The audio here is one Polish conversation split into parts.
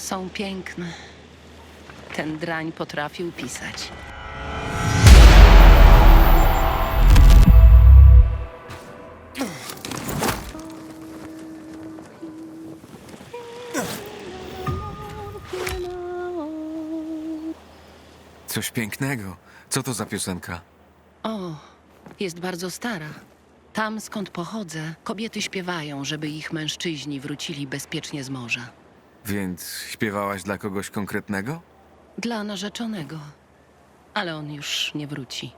Są piękne. Ten drań potrafił pisać. Coś pięknego. Co to za piosenka? O, jest bardzo stara. Tam, skąd pochodzę, kobiety śpiewają, żeby ich mężczyźni wrócili bezpiecznie z morza. Więc śpiewałaś dla kogoś konkretnego? Dla narzeczonego. Ale on już nie wróci.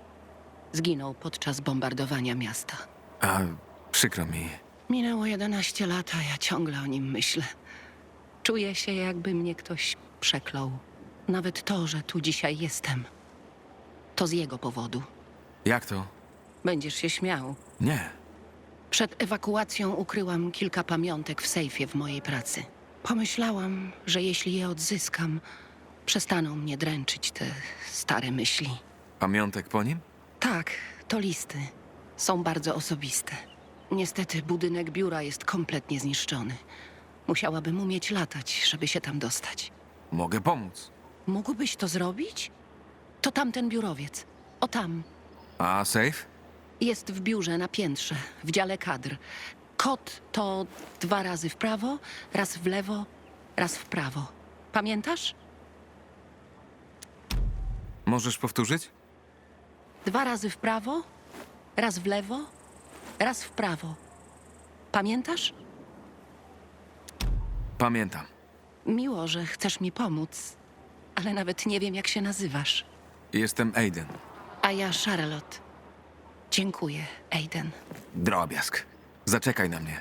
Zginął podczas bombardowania miasta. A przykro mi. Minęło 11 lat, a ja ciągle o nim myślę. Czuję się, jakby mnie ktoś przeklął. Nawet to, że tu dzisiaj jestem. To z jego powodu. Jak to? Będziesz się śmiał. Nie. Przed ewakuacją ukryłam kilka pamiątek w sejfie w mojej pracy. Pomyślałam, że jeśli je odzyskam, przestaną mnie dręczyć te stare myśli. Pamiątek po nim? Tak, to listy. Są bardzo osobiste. Niestety budynek biura jest kompletnie zniszczony. Musiałabym umieć latać, żeby się tam dostać. Mogę pomóc. Mógłbyś to zrobić? To tamten biurowiec. O tam. A safe? Jest w biurze na piętrze, w dziale kadr. Kod to dwa razy w prawo, raz w lewo, raz w prawo. Pamiętasz? Możesz powtórzyć? Dwa razy w prawo, raz w lewo, raz w prawo. Pamiętasz? Pamiętam. Miło, że chcesz mi pomóc, ale nawet nie wiem, jak się nazywasz. Jestem Aiden. A ja Charlotte. Dziękuję, Aiden. Drobiazg. Zaczekaj na mnie.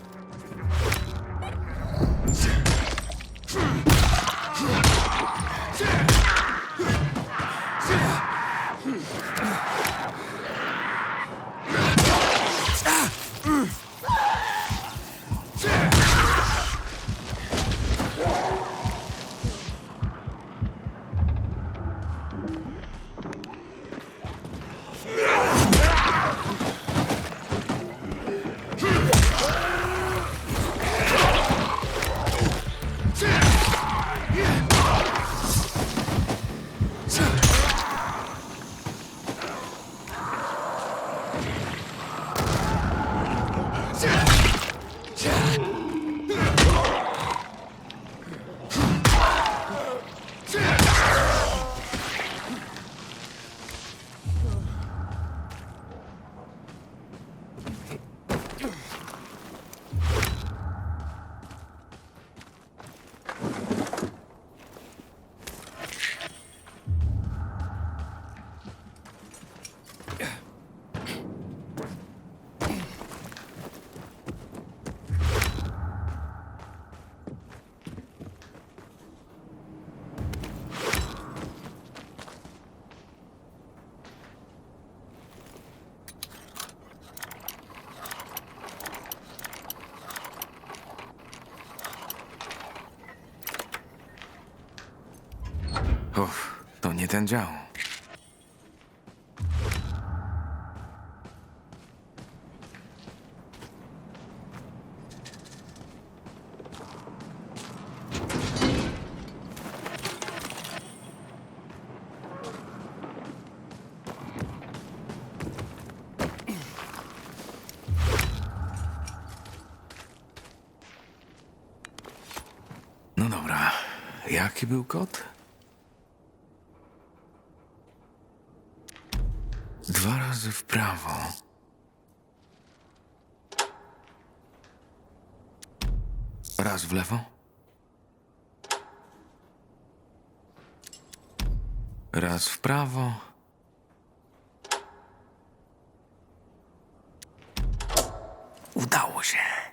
To nie ten dział. No dobra. Jaki był kod? prawo. Raz w lewo. Raz w prawo. Udało się.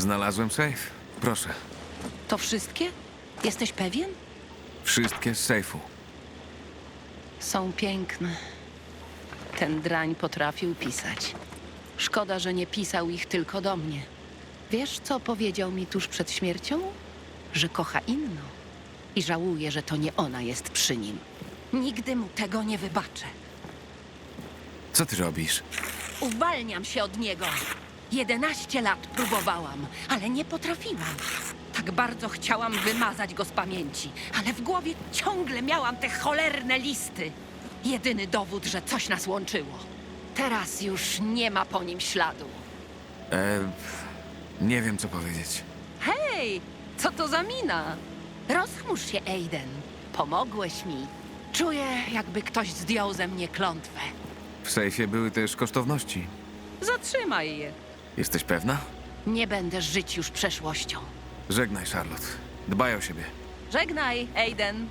Znalazłem safe. Proszę. to wszystkie? Jesteś pewien? Wszystkie z sejfu. Są piękne. Ten drań potrafił pisać. Szkoda, że nie pisał ich tylko do mnie. Wiesz, co powiedział mi tuż przed śmiercią? Że kocha inną i żałuje, że to nie ona jest przy nim. Nigdy mu tego nie wybaczę. Co ty robisz? Uwalniam się od niego. Jedenaście lat próbowałam, ale nie potrafiłam. Tak bardzo chciałam wymazać go z pamięci, ale w głowie ciągle miałam te cholerne listy. Jedyny dowód, że coś nas łączyło. Teraz już nie ma po nim śladu. E, nie wiem, co powiedzieć. Hej, co to za mina? Rozchmurz się, Aiden. Pomogłeś mi. Czuję, jakby ktoś zdjął ze mnie klątwę. W sejfie były też kosztowności. Zatrzymaj je. Jesteś pewna? Nie będę żyć już przeszłością. Żegnaj, Charlotte. Dbaj o siebie. Żegnaj, Aiden.